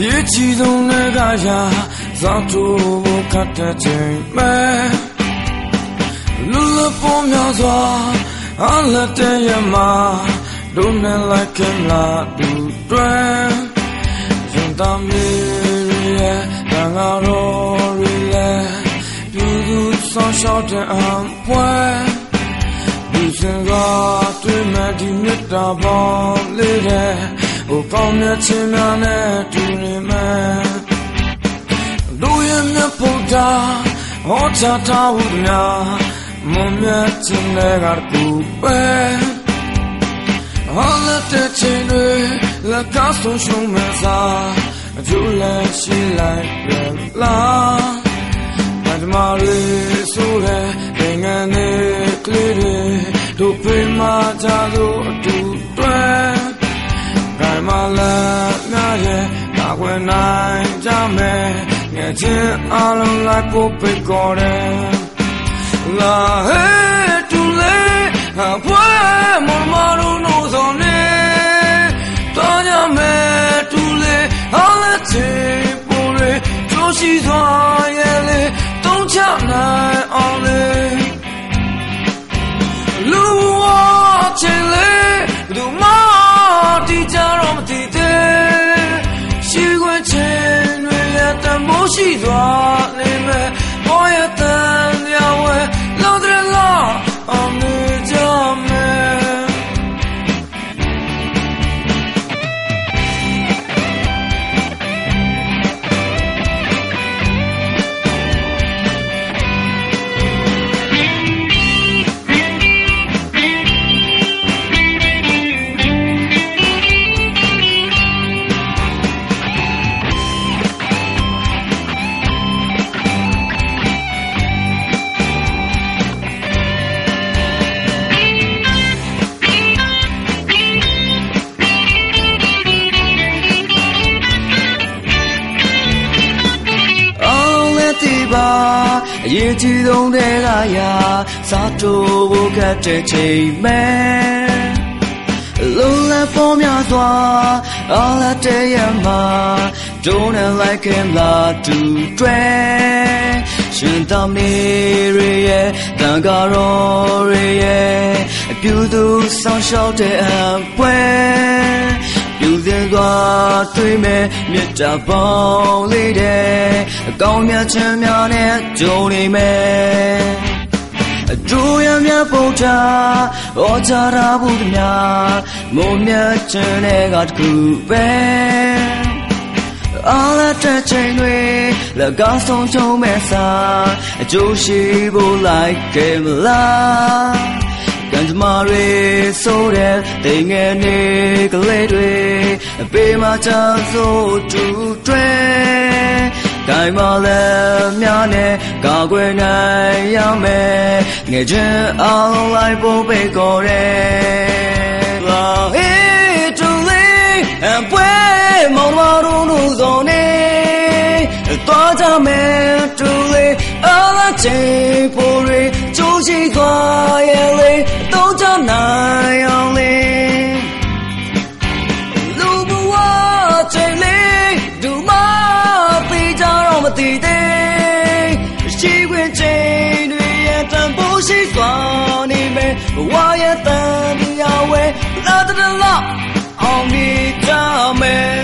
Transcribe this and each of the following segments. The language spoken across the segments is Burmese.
အရေးကြီးဆုံးလည်းကရာဇောက်တို့ခတ်တဲ့ချိန်မဲ့လူလပေါ်များစွာအလက်တဲ့ရမှာဒုနဲ့လိုက်ခင်လာတူတွဲရင်တော်မီရဲ့တန်ဃာတော်ရီလဲပြုသူဆောင်ရှောက်တဲ့အံပွဲဒီစင်ကတွေ့မဲ့ဒီမြတ်တာပေါင်းလေးတဲ့ ဟိုကောင်းမြတ်ချင်းများနဲ့တူနေမဲ့လူရဲ့မြတ်ဖို့တာဟောချထားဟုများမွန်မြတ်ချင်းတွေကကူပဲဟောလက်တဲ့ချင်းတွေလက်ကားဆုံးရှုံးမဲ့စားအကျိုးလည်းရှိလိုက်ပြန်လားမတမရီဆို နိုင်ကြမယ်ငယ်ချင်းအလုံးလိုက်ဖို့ပိတ်ခေါ်တယ်လာဟဲတူလေဟာဘွားမမတို့နိုးစောနေတော်ကြမယ်တူလေဟာလက်ချေပူလေကြိုးရှိစွာ တမိုး အရေးကြီးဆုံးတဲ့ကရာစားတိုးဖို့ခက်တဲ့ချိန်မဲ့လုံးလပေါ်များစွာအောင်လက်တဲ့ရမှာဒုံးနဲ့လိုက်ခင်လာတူတွဲရှင်တော်နေရရဲ့တန်ကားရောရရဲ့အပြူသူဆောင်ရှောက်တဲ့အပွဲပြု စင်စွာတွေ့မဲ့မြတ်တာပေါင်းလေးတဲ့အကောင်းမြတ်ချမ်းများနဲ့ကြုံနေမယ်အကျိုးရမြတ်ပုံချဟောကြားတာဘူးများမုံမြတ်ချမ်းတဲ့ကတခုပဲအားလက်တဲ့ချိန်တွေလက်ကောင်းဆုံးချုံမဲ့စာအကျိုးရှိဖို့လိုက်ခဲ့မလား ကံကြမ္မာတွေဆိုတဲ့တိမ်ငယ်နေကလေးတွေအပေးမချဆိုတူတွဲကိုင်မလဲများနဲ့ကာကွယ်နိုင်ရမယ်ငယ်ချင်းအောင်လိုက်ဖို့ပိတ်ခေါ်တယ်လာဟေးတူလေးအပွဲမောင်မတို့လို့စောနေသွားကြမယ်တူလေးအလားချိန် မယ်ဘဝရဲ့တန်တရားဝဲလာတလာအောင်နေကြမယ်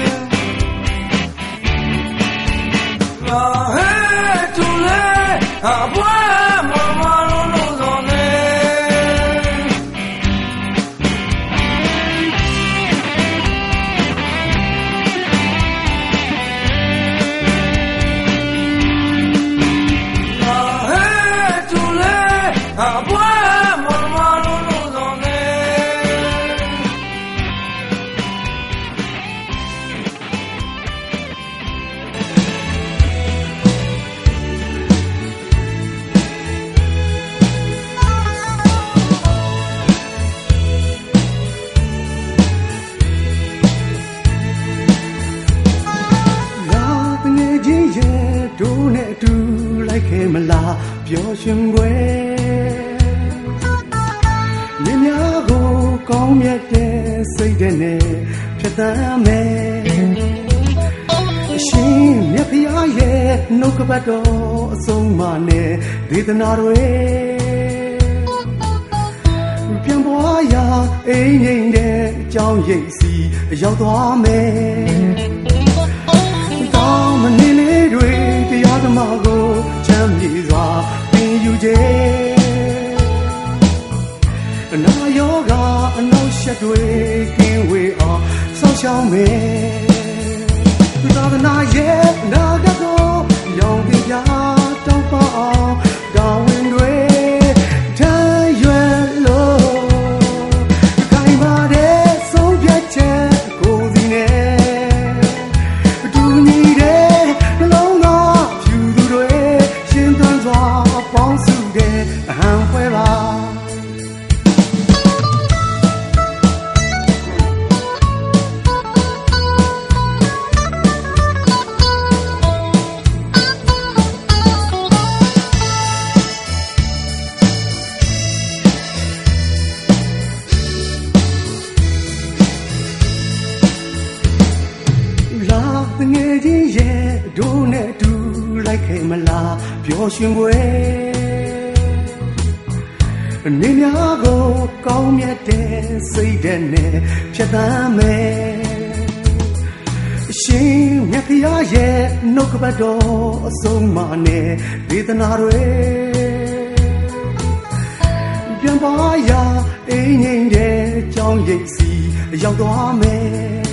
ပျော်ရွှင်ွယ်မြင်များကိုကောင်းမြတ်တဲ့စိတ်တဲ့နဲ့ဖြတ်သန်းမယ်နှုတ်ကပတ်တော်အဆုံးမနဲ့ဒေသနာတွေပြန်ပွားရာအိမ်ငိမ့်တဲ့အကြောင်းရိပ်စီရောက်သွားမယ် ဆော ငယ်ချင်းရဲ့ဒိုးနဲ့တူလိုက်ခဲ့မလားပျော်ရွှင်ပွဲနေများကိုကောင်းမြတ်တဲ့စိတ်ဓာတ်နဲ့ဖြတ်သန်းမယ်အရှင်မြတ်ဖျားရဲ့နှုတ်ကပတ်တော်အဆုံးမနဲ့ဒေသနာတွေပြန်ပါရာအိမ်ငိမ့်တဲ့ကြောင်းရိပ်စီရောက်သွားမယ်